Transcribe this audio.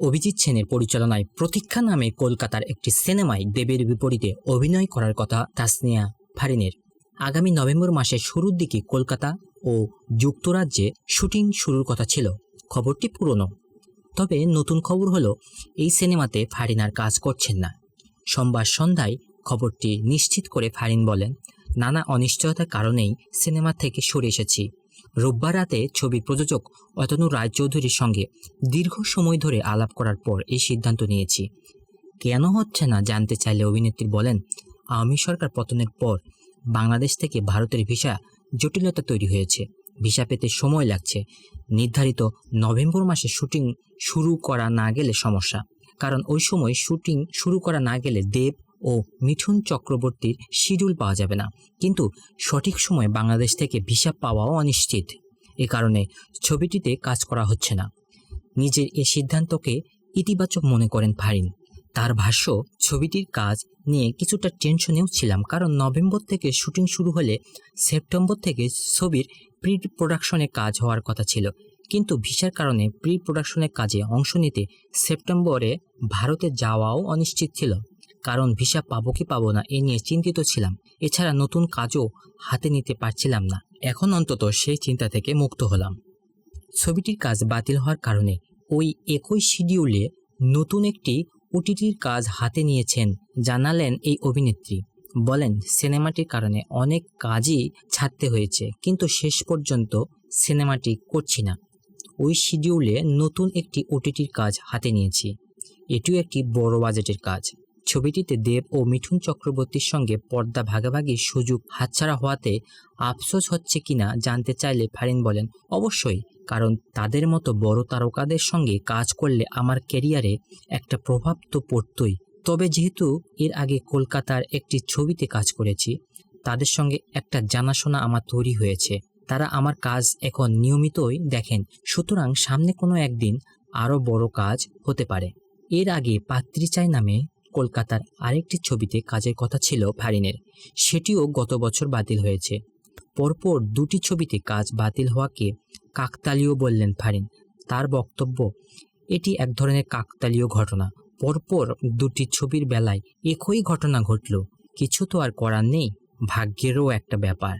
অভিজিৎ সেনের পরিচালনায় প্রতীক্ষা নামে কলকাতার একটি সিনেমায় দেবের বিপরীতে অভিনয় করার কথা তাসনিয়া ফারিনের। আগামী নভেম্বর মাসের শুরুর দিকে কলকাতা ও যুক্তরাজ্যে শুটিং শুরুর কথা ছিল। খবরটি পুরনো। তবে নতুন খবর হলো, এই সিনেমাতে ফারিন আর কাজ করছেন না। সোমবার সন্ধ্যায় খবরটি নিশ্চিত করে ফারিন বলেন, নানা অনিশ্চয়তার কারণেই সিনেমা থেকে সরে এসেছি। রোববার রাতে ছবির প্রযোজক অতনু রায়চৌধুরীর সঙ্গে দীর্ঘ সময় ধরে আলাপ করার পর এই সিদ্ধান্ত নিয়েছি। কেন হচ্ছে না জানতে চাইলে অভিনেত্রী বলেন, আওয়ামী সরকার পতনের পর বাংলাদেশ থেকে ভারতের ভিসা জটিলতা তৈরি হয়েছে। ভিসা পেতে সময় লাগছে। নির্ধারিত নভেম্বর মাসে শুটিং শুরু করা না গেলে সমস্যা। কারণ ওই সময় শুটিং শুরু করা না গেলে দেব ও মিঠুন চক্রবর্তীর শিডিউল পাওয়া যাবে না। কিন্তু সঠিক সময় বাংলাদেশ থেকে ভিসা পাওয়াও অনিশ্চিত। এ কারণে ছবিটিতে কাজ করা হচ্ছে না। নিজের এ সিদ্ধান্তকে ইতিবাচক মনে করেন ফারিন। তার ভাষ্য, ছবিটির কাজ নিয়ে কিছুটা টেনশনেও ছিলাম, কারণ নভেম্বর থেকে শুটিং শুরু হলে সেপ্টেম্বর থেকে ছবির প্রি প্রোডাকশনে কাজ হওয়ার কথা ছিল। কিন্তু ভিসার কারণে প্রি প্রোডাকশনের কাজে অংশ নিতে সেপ্টেম্বরে ভারতে যাওয়াও অনিশ্চিত ছিল। কারণ ভিসা পাবো কি পাবো না, এ নিয়ে চিন্তিত ছিলাম। এছাড়া নতুন কাজও হাতে নিতে পারছিলাম না। এখন অন্তত সেই চিন্তা থেকে মুক্ত হলাম। ছবিটির কাজ বাতিল হওয়ার কারণে ওই একই শিডিউলে নতুন একটি ওটিটির কাজ হাতে নিয়েছেন, জানালেন এই অভিনেত্রী। বলেন, সিনেমাটির কারণে অনেক কাজই ছাড়তে হয়েছে, কিন্তু শেষ পর্যন্ত সিনেমাটি করছি না। ওই শিডিউলে নতুন একটি ওটিটির কাজ হাতে নিয়েছি। এটিও একটি বড় বাজেটের কাজ। ছবিটিতে দেব ও মিঠুন চক্রবর্তীর সঙ্গে পর্দা ভাগাভাগির সুযোগ হাতছাড়া হওয়াতে আফসোস হচ্ছে কিনা জানতে চাইলে ফারিন বলেন, অবশ্যই, কারণ তাদের মতো বড় তারকাদের সঙ্গে কাজ করলে আমার ক্যারিয়ারে একটা প্রভাব তো পড়তই। তবে যেহেতু এর আগে কলকাতার একটি ছবিতে কাজ করেছি, তাদের সঙ্গে একটা জানাশোনা আমার তৈরি হয়েছে। তারা আমার কাজ এখন নিয়মিতই দেখেন, সুতরাং সামনে কোনো একদিন আরও বড় কাজ হতে পারে। এর আগে পাত্রিচাই নামে কলকাতার আরেকটি ছবিতে কাজের কথা ছিল ফারিনের সেটিও গত বছর বাতিল হয়েছে। পরপর দুটি ছবিতে কাজ বাতিল হওয়াকে কাকতালীয় বললেন ফারিন তার বক্তব্য, এটি এক ধরনের কাকতালীয় ঘটনা। পরপর দুটি ছবির বেলায় একই ঘটনা ঘটল। কিছু তো আর করার নেই। ভাগ্যেরও একটা ব্যাপার।